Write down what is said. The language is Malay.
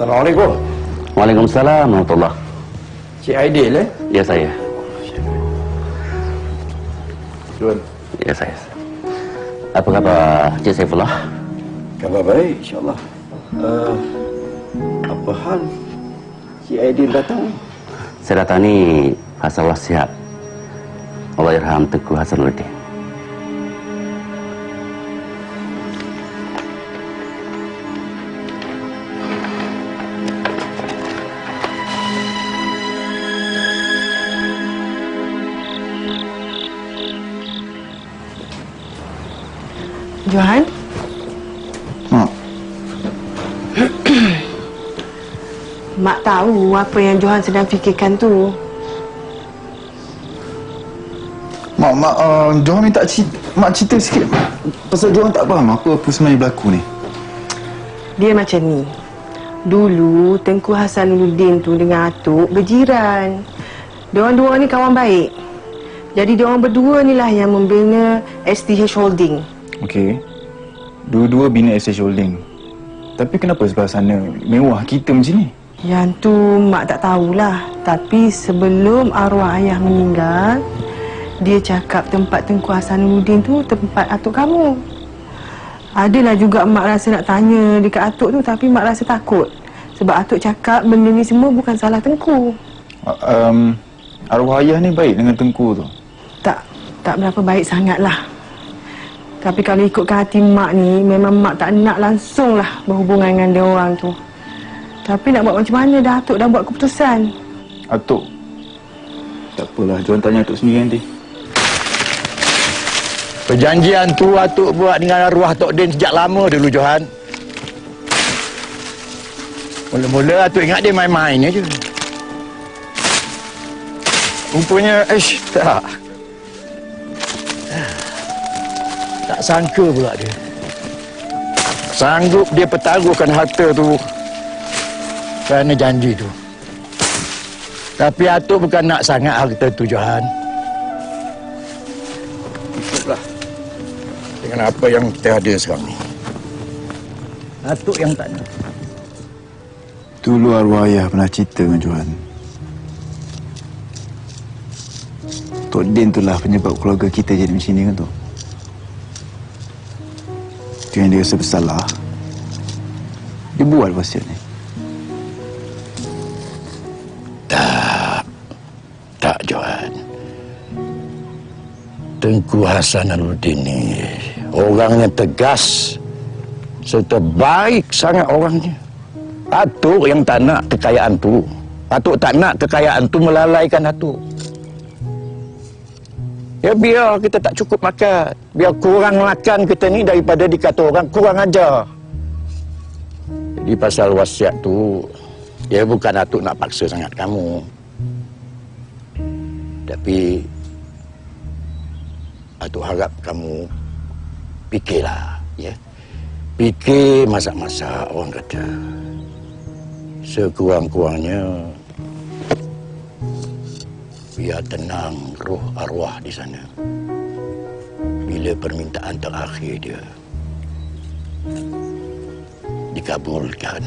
Assalamualaikum. Waalaikumsalam warahmatullah. Cik Aidil eh? Ya saya. Tuan. Ya saya. Apa khabar Cik Saifullah? Khabar baik insyaAllah. Uh, apa hal Cik Aidil datang? Saya datang ni pasal wasiat Allah Irham Tengku Hasanuddin. Johan? Mak, Mak tahu apa yang Johan sedang fikirkan tu. mak, mak, uh, Johan minta cerita, mak cerita sikit. Pasal Johan tak faham apa apa sebenarnya berlaku ni. Dia macam ni. Dulu Tengku Hasanuddin tu dengan Atuk berjiran. Diorang dua ni kawan baik. Jadi diorang berdua ni lah yang membina STH Holding. Okey. Dua-dua bina SH Holding. Tapi kenapa sebelah sana mewah kita macam ni? Yang tu mak tak tahulah. Tapi sebelum arwah ayah meninggal, dia cakap tempat Tengku Hasanuddin tu tempat atuk kamu. Adalah juga mak rasa nak tanya dekat atuk tu tapi mak rasa takut. Sebab atuk cakap benda ni semua bukan salah Tengku. Uh, um, arwah ayah ni baik dengan Tengku tu. Tak, tak berapa baik sangat lah. Tapi kalau ikutkan hati mak ni, memang mak tak nak langsung lah berhubungan dengan dia orang tu. Tapi nak buat macam mana dah atuk dah buat keputusan. Atuk. Tak apalah, Johan tanya Atuk sendiri nanti. Perjanjian tu Atuk buat dengan arwah Tok Din sejak lama dulu Johan. Mula-mula Atuk ingat dia main-main je. Rupanya, ish, tak. Tak sangka pula dia. Sanggup dia pertaruhkan harta tu kerana janji tu. Tapi Atuk bukan nak sangat harta tu, Johan. Ikutlah dengan apa yang kita ada sekarang ni. Atuk yang tak nak. Dulu arwah ayah pernah cerita dengan Johan. Tok Din tu lah penyebab keluarga kita jadi macam ni kan tu. Yang dia rasa bersalah. Dia buat wasiat ni. Tak, Johan. Tengku Hasanuddin ni orangnya tegas serta baik sangat orangnya. Atuk yang tak nak kekayaan tu. Atuk tak nak kekayaan tu melalaikan Atuk. Ya biar kita tak cukup makan. Biar kurang makan kita ni daripada dikata orang kurang ajar. Jadi pasal wasiat tu, ya bukan Atuk nak paksa sangat kamu. Tapi Atuk harap kamu fikirlah, ya. Fikir masa-masa orang kata. Sekurang-kurangnya biar tenang roh arwah di sana. Bila permintaan terakhir dia dikabulkan.